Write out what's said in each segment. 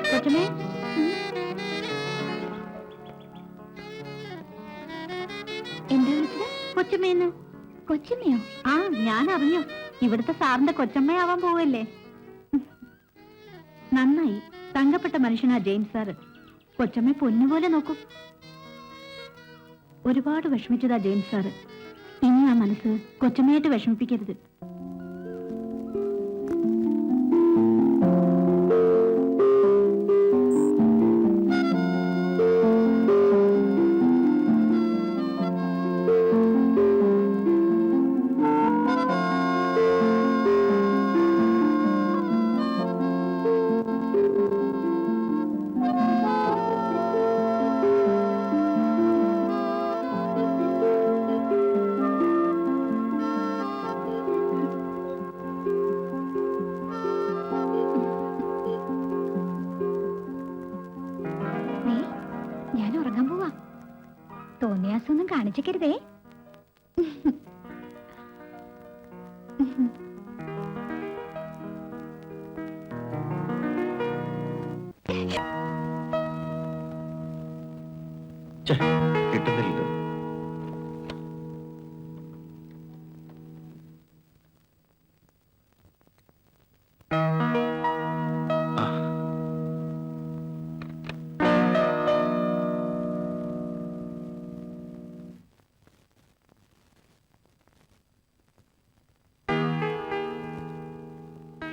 കൊച്ചമ്മേ. എന്താ വിളിച്ചത്? കൊച്ചമ്മയെന്ന് കൊച്ചമ്മയോ? ആ ഞാൻ അറിഞ്ഞു ഇവിടുത്തെ സാറിന്റെ കൊച്ചമ്മയാവാൻ പോവല്ലേ. നന്നായി. തങ്കപ്പെട്ട മനുഷ്യനാ ജെയിംസ് സാറ്. കൊച്ചമ്മ പൊന്നുപോലെ നോക്കും. ഒരുപാട് വിഷമിച്ചതാ ജെയിംസ് സാറ്. ഇനി ആ മനസ്സ് കൊച്ചമ്മയായിട്ട് വിഷമിപ്പിക്കരുത്. തോന്നിയാസൊന്നും കാണിച്ചേക്കരുതേ.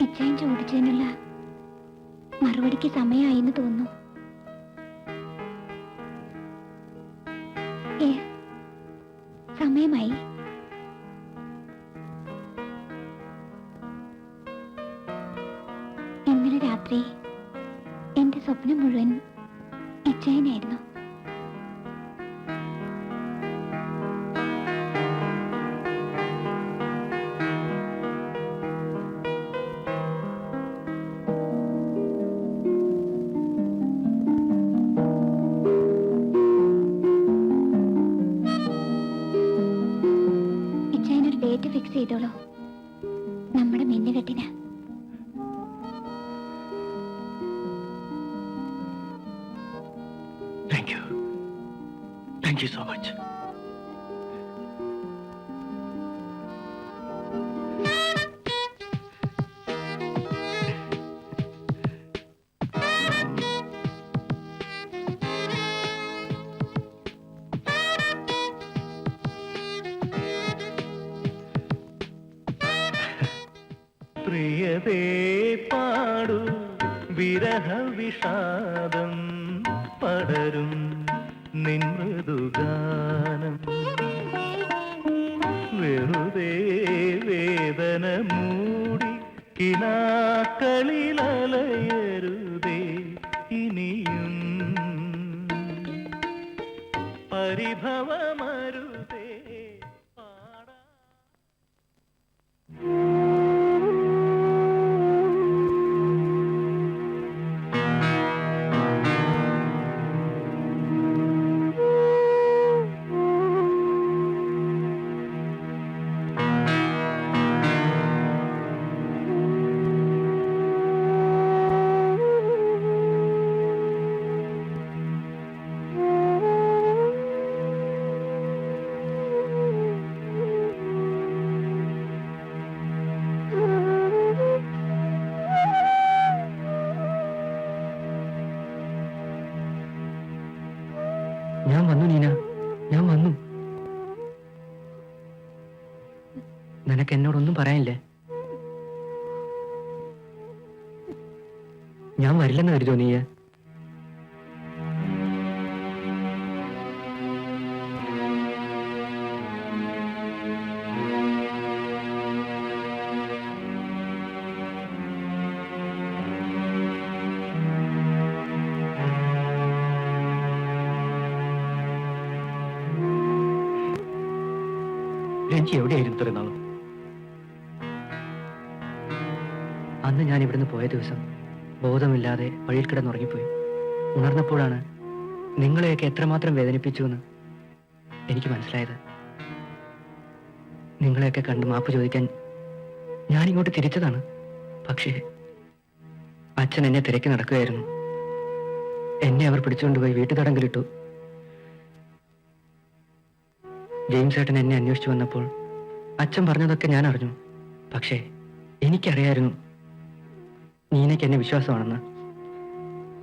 ഇച്ചായൻ ചോദിച്ചതിനുള്ള മറുപടിക്ക് സമയമായിന്ന് തോന്നുന്നു. ഏ സമയമായി. ഇന്നലെ രാത്രി എന്റെ സ്വപ്നം മുഴുവൻ ഇച്ചായനായിരുന്നു. ഡേറ്റ് ഫിക്സ് ചെയ്തോളൂ. നമ്മുടെ മിന്നുകെട്ടിന് പ്രിയതേ പാടു. വിരഹ വിഷാദം പടരും നിൻ മൃദുഗാനം. വെറുതെ വേദന മൂടി കിനാക്കളിലലയരുതേ നിനക്ക് എന്നോടൊന്നും പറയാനില്ലേ? ഞാൻ വരില്ലെന്ന് കരുതോ നീ രഞ്ജി എവിടെയായിരുന്നു ഇത്രയും നാളും? അന്ന് ഞാൻ ഇവിടുന്ന് പോയ ദിവസം ബോധമില്ലാതെ വഴിയിൽ കിടന്നുറങ്ങിപ്പോയി. ഉണർന്നപ്പോഴാണ് നിങ്ങളെയൊക്കെ എത്രമാത്രം വേദനിപ്പിച്ചു എന്ന് എനിക്ക് മനസ്സിലായത്. നിങ്ങളെയൊക്കെ കണ്ട് മാപ്പ് ചോദിക്കാൻ ഞാൻ ഇങ്ങോട്ട് തിരിച്ചതാണ്. പക്ഷേ അച്ഛൻ എന്നെ തിരക്കി നടക്കുകയായിരുന്നു. എന്നെ അവർ പിടിച്ചുകൊണ്ടുപോയി വീട്ടു തടങ്കലിട്ടു ജെയിംസ് ഏട്ടൻ എന്നെ അന്വേഷിച്ചു വന്നപ്പോൾ അച്ഛൻ പറഞ്ഞതൊക്കെ ഞാൻ അറിഞ്ഞു. പക്ഷേ എനിക്കറിയായിരുന്നു നീനയ്ക്ക് എന്നെ വിശ്വാസമാണെന്ന്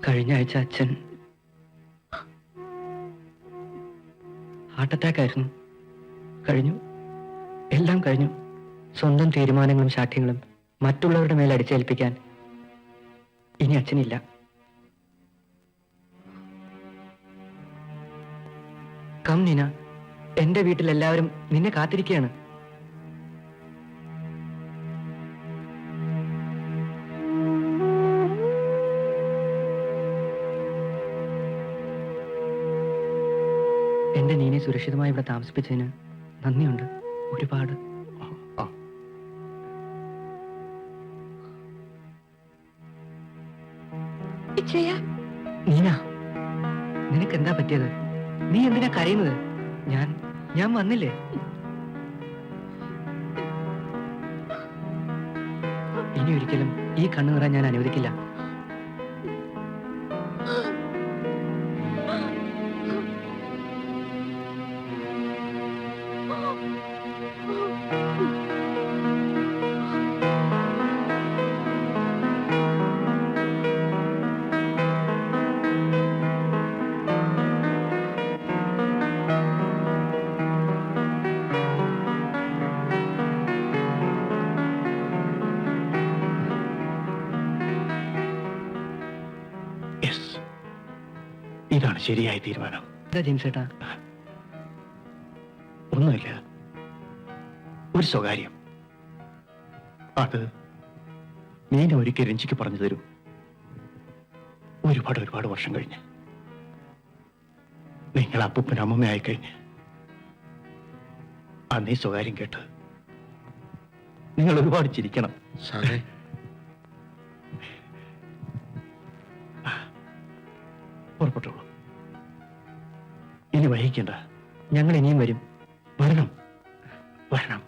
കഴിഞ്ഞ ആഴ്ച അച്ഛൻ ഹാർട്ട് അറ്റാക്ക് ആയിരുന്നു കഴിഞ്ഞു. എല്ലാം കഴിഞ്ഞു. സ്വന്തം തീരുമാനങ്ങളും ശാഠ്യങ്ങളും മറ്റുള്ളവരുടെ മേൽ അടിച്ചേൽപ്പിക്കാൻ ഇനി അച്ഛനില്ല. കം നീന. എന്റെ വീട്ടിൽ എല്ലാവരും നിന്നെ കാത്തിരിക്കുകയാണ്. സുരക്ഷിതമായി ഇവിടെ താമസിപ്പിച്ചതിന് നന്ദിയുണ്ട്. ഒരുപാട്. നീന നിനക്ക് എന്താ പറ്റിയത്? നീ എന്തിനാ കരയുന്നത്? ഞാൻ ഞാൻ വന്നില്ലേ? ഇനി ഒരിക്കലും ഈ കണ്ണു നിറ ഞാൻ അനുവദിക്കില്ല. ഇതാണ് ശരിയായ തീരുമാനം. എന്താ ജെയിംസ് ഏട്ടാ ഒന്നുമില്ല. ഒരു സ്വകാര്യം. അത് നീന ഒരിക്കൽ രഞ്ജിക്ക് പറഞ്ഞു തരൂ. ഒരുപാട് ഒരുപാട് വർഷം കഴിഞ്ഞ്. നിങ്ങൾ അപ്പൂപ്പൻ അമ്മമ്മയായി കഴിഞ്ഞ് അന്നീ സ്വകാര്യം കേട്ട് നിങ്ങൾ ഒരുപാട് ചിരിക്കണം. സാറേ. പുറപ്പെട്ടോളൂ. ഇനി വഹിക്കണ്ട. ഞങ്ങൾ ഇനിയും വരും. വരണം. വരണം.